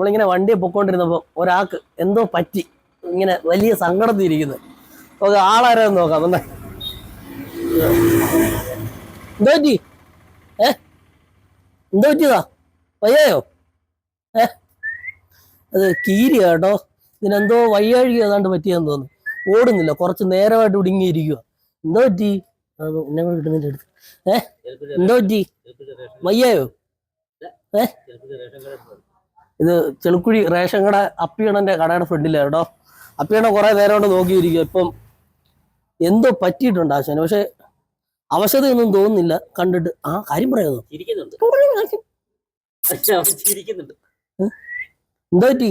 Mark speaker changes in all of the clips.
Speaker 1: നമ്മളിങ്ങനെ വണ്ടിയെ പൊക്കോണ്ടിരുന്നപ്പോൾ ഒരാൾക്ക് എന്തോ പറ്റി. ഇങ്ങനെ വലിയ സങ്കടത്തിൽ ഇരിക്കുന്നു. നമുക്ക് ആളാരാന്ന് നോക്കാം. വന്നേ എന്തോ പറ്റി? ഏ? എന്തോ പറ്റിയതാ? വയ്യായോ? ഏ? അത് കീരി കേട്ടോ. ഇതിനെന്തോ വയ്യാഴിക ഏതാണ്ട് പറ്റിയെന്ന് തോന്നുന്നു. ഓടുന്നില്ല. കുറച്ച് നേരമായിട്ട് ഇടുങ്ങിയിരിക്കുക എന്തോ പറ്റി? എന്നെ കൂടെ കിട്ടുന്നില്ല അടുത്ത്. ഏ? എന്തോ പറ്റി? വയ്യായോ? ഏ? ഇത് ചെളുക്കുഴി റേഷൻ കട അപ്പിയണന്റെ കടയുടെ ഫ്രണ്ടിലാണ് കേട്ടോ. അപ്പിയണ കുറേ നേരം കൊണ്ട് നോക്കിയിരിക്കും ഇപ്പം എന്തോ പറ്റിയിട്ടുണ്ട് ആശാന് പക്ഷെ അവശതയൊന്നും തോന്നുന്നില്ല. കണ്ടിട്ട് ആ കാര്യം
Speaker 2: പറയുന്നു
Speaker 1: എന്തോ പറ്റി?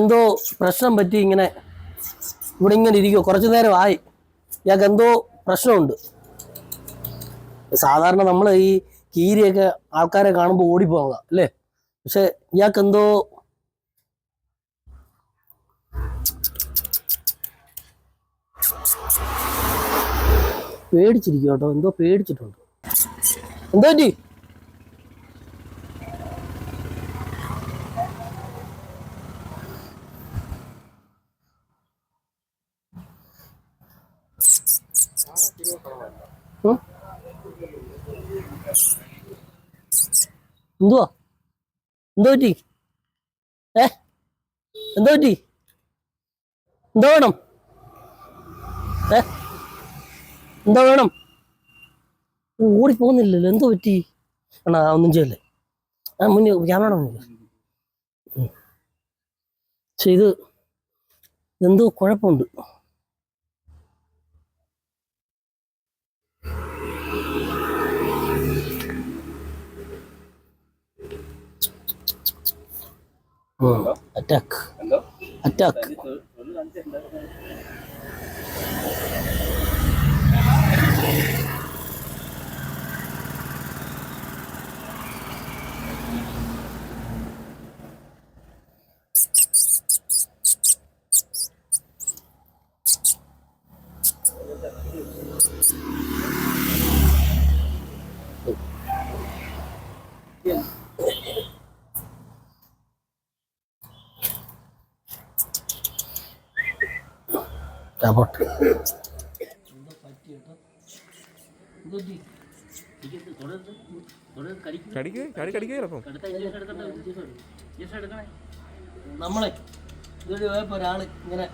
Speaker 1: എന്തോ പ്രശ്നം പറ്റി ഇങ്ങനെ ഇവിടെ ഇങ്ങനെ ഇരിക്കുമോ കുറച്ചു നേരം ആയി ഇയാൾക്ക് എന്തോ പ്രശ്നമുണ്ട്. സാധാരണ നമ്മൾ ഈ കീരിയൊക്കെ ആൾക്കാരെ കാണുമ്പോൾ ഓടിപ്പോകാം അല്ലേ? പക്ഷെ ഇയാൾക്ക് എന്തോ പേടിച്ചിരിക്കും കേട്ടോ. എന്തോ പേടിച്ചിട്ടുണ്ട്. എന്തോ പറ്റി? എന്തുവാ? എന്തോ പറ്റി? ഏ? എന്തോ പറ്റി? എന്തോ വേണം? ഏ? എന്തോ വേണം? ഓടി പോകുന്നില്ലല്ലോ എന്തോ പറ്റി? ആണോ ഒന്നും ചെയ്യല്ലേ. ആ മുന്നേ ക്യാമറ പക്ഷെ ഇത് എന്തോ കുഴപ്പമുണ്ട്. അറ്റാക്ക്
Speaker 2: എന്തോ
Speaker 1: അറ്റാക്ക് പോട്ടെ
Speaker 2: എടുക്കണേ
Speaker 1: നമ്മളെ ഒരാൾ ഇങ്ങനെ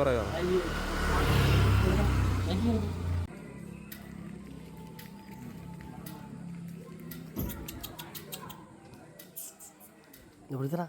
Speaker 3: പറയാം
Speaker 1: അയ്യോ. അയ്യോ. ഇത് പിടിച്ചടാ